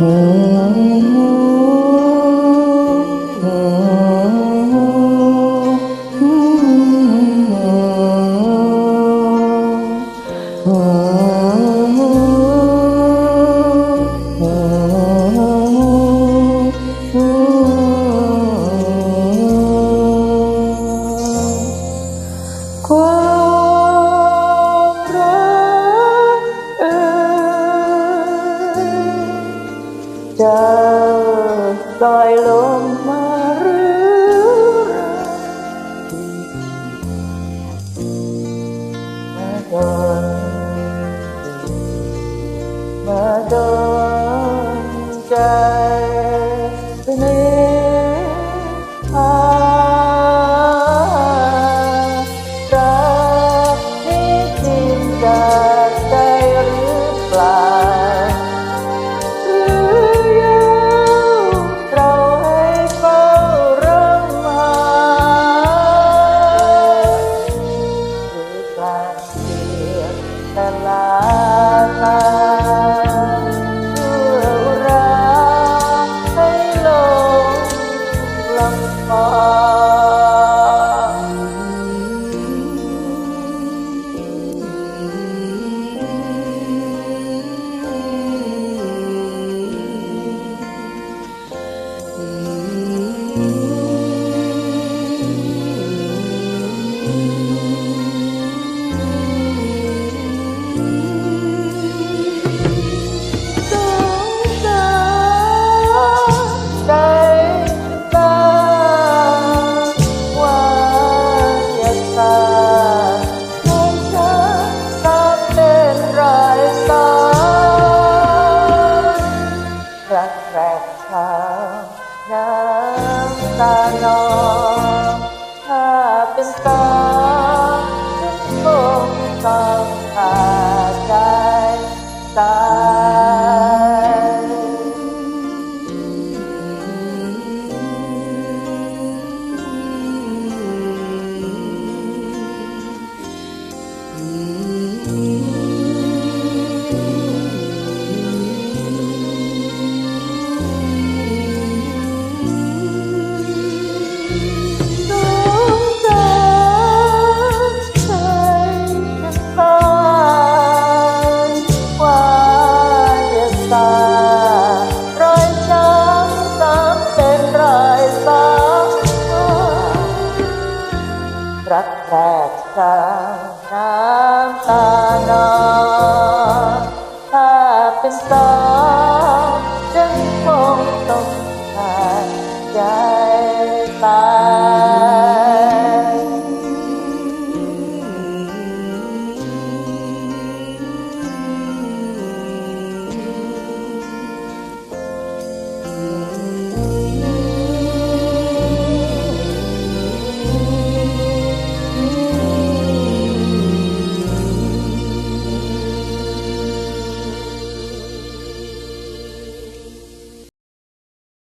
哦。 ลอยลมมาหรือไรมาก่อน ตาหนอถ้าเป็นตาฉันคงต้องหา รักแรกคราวน้ำตานองถ้าเป็นสอง